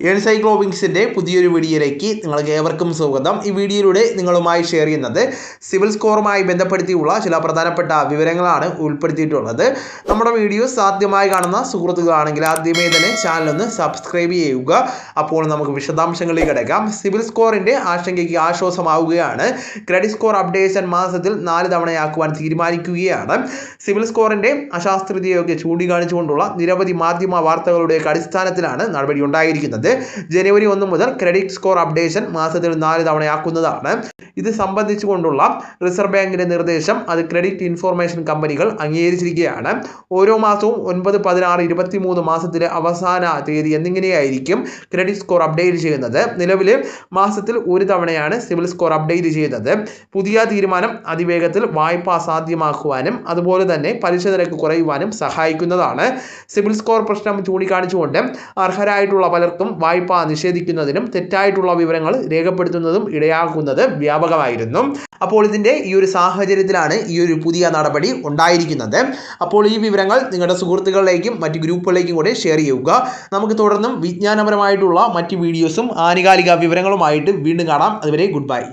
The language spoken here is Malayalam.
എൻസൈക്ലോബിങ്സിന്റെ പുതിയൊരു വീഡിയോയിലേക്ക് നിങ്ങൾക്ക് ഏവർക്കും സ്വാഗതം. ഈ വീഡിയോയിലൂടെ നിങ്ങളുമായി ഷെയർ ചെയ്യുന്നത് സിവിൽ സ്കോറുമായി ബന്ധപ്പെടുത്തിയുള്ള ചില പ്രധാനപ്പെട്ട വിവരങ്ങളാണ് ഉൾപ്പെടുത്തിയിട്ടുള്ളത്. നമ്മുടെ വീഡിയോ സാധ്യമായി കാണുന്ന സുഹൃത്തുക്കളാണെങ്കിൽ ആദ്യമേ തന്നെ ചാനലൊന്ന് സബ്സ്ക്രൈബ് ചെയ്യുക. അപ്പോൾ നമുക്ക് വിശദാംശങ്ങളിലേക്ക് കിടക്കാം. സിവിൽ സ്കോറിന്റെ ആശങ്കയ്ക്ക് ആശ്വാസമാവുകയാണ്. ക്രെഡിറ്റ് സ്കോർ അപ്ഡേഷൻ മാസത്തിൽ നാല് തവണയാക്കുവാൻ തീരുമാനിക്കുകയാണ്. സിവിൽ സ്കോറിന്റെ അശാസ്ത്രീയതയൊക്കെ ചൂണ്ടിക്കാണിച്ചുകൊണ്ടുള്ള നിരവധി മാധ്യമ വാർത്തകളുടെയൊക്കെ അടിസ്ഥാനത്തിലാണ് നടപടി ഉണ്ടായിരിക്കുന്നത്. ജനുവരി ഒന്ന് മുതൽ ക്രെഡിറ്റ് സ്കോർ അപ്ഡേഷൻ മാസത്തിൽ നാല് തവണയാക്കുന്നതാണ്. ഇത് സംബന്ധിച്ചുകൊണ്ടുള്ള റിസർവ് ബാങ്കിന്റെ നിർദ്ദേശം അത് ക്രെഡിറ്റ് ഇൻഫോർമേഷൻ കമ്പനികൾ അംഗീകരിച്ചിരിക്കുകയാണ്. ഓരോ മാസവും ഒൻപത് പതിനാറ് ഇരുപത്തി മൂന്ന് മാസത്തിലെ അവസാന തീയതി എന്നിങ്ങനെയായിരിക്കും ക്രെഡിറ്റ് സ്കോർ അപ്ഡേറ്റ് ചെയ്യുന്നത്. നിലവിൽ മാസത്തിൽ ഒരു തവണയാണ് സിവിൽ സ്കോർ അപ്ഡേറ്റ് ചെയ്യുന്നത്. പുതിയ തീരുമാനം അതിവേഗത്തിൽ വായ്പ അസാധ്യമാക്കുവാനും അതുപോലെ തന്നെ പലിശ നിരക്ക് കുറയുവാനും സഹായിക്കുന്നതാണ്. സിവിൽ സ്കോർ പ്രശ്നം ചൂണ്ടിക്കാണിച്ചുകൊണ്ട് അർഹരായിട്ടുള്ള പലർക്കും വായ്പ നിഷേധിക്കുന്നതിനും തെറ്റായിട്ടുള്ള വിവരങ്ങൾ രേഖപ്പെടുത്തുന്നതും ഇടയാക്കുന്നത് വ്യാപകമായിരുന്നു. അപ്പോൾ ഇതിന്റെ ഈ ഒരു സാഹചര്യത്തിലാണ് ഈ ഒരു പുതിയ നടപടി ഉണ്ടായിരിക്കുന്നത്. അപ്പോൾ ഈ വിവരങ്ങൾ നിങ്ങളുടെ സുഹൃത്തുക്കളിലേക്കും മറ്റ് ഗ്രൂപ്പുകളിലേക്കും കൂടെ ഷെയർ ചെയ്യുക. നമുക്ക് തുടർന്നും വിജ്ഞാനപരമായിട്ടുള്ള മറ്റ് വീഡിയോസും ആനുകാലിക വിവരങ്ങളുമായിട്ട് വീണ്ടും കാണാം. അതുവരെ ഗുഡ് ബൈ.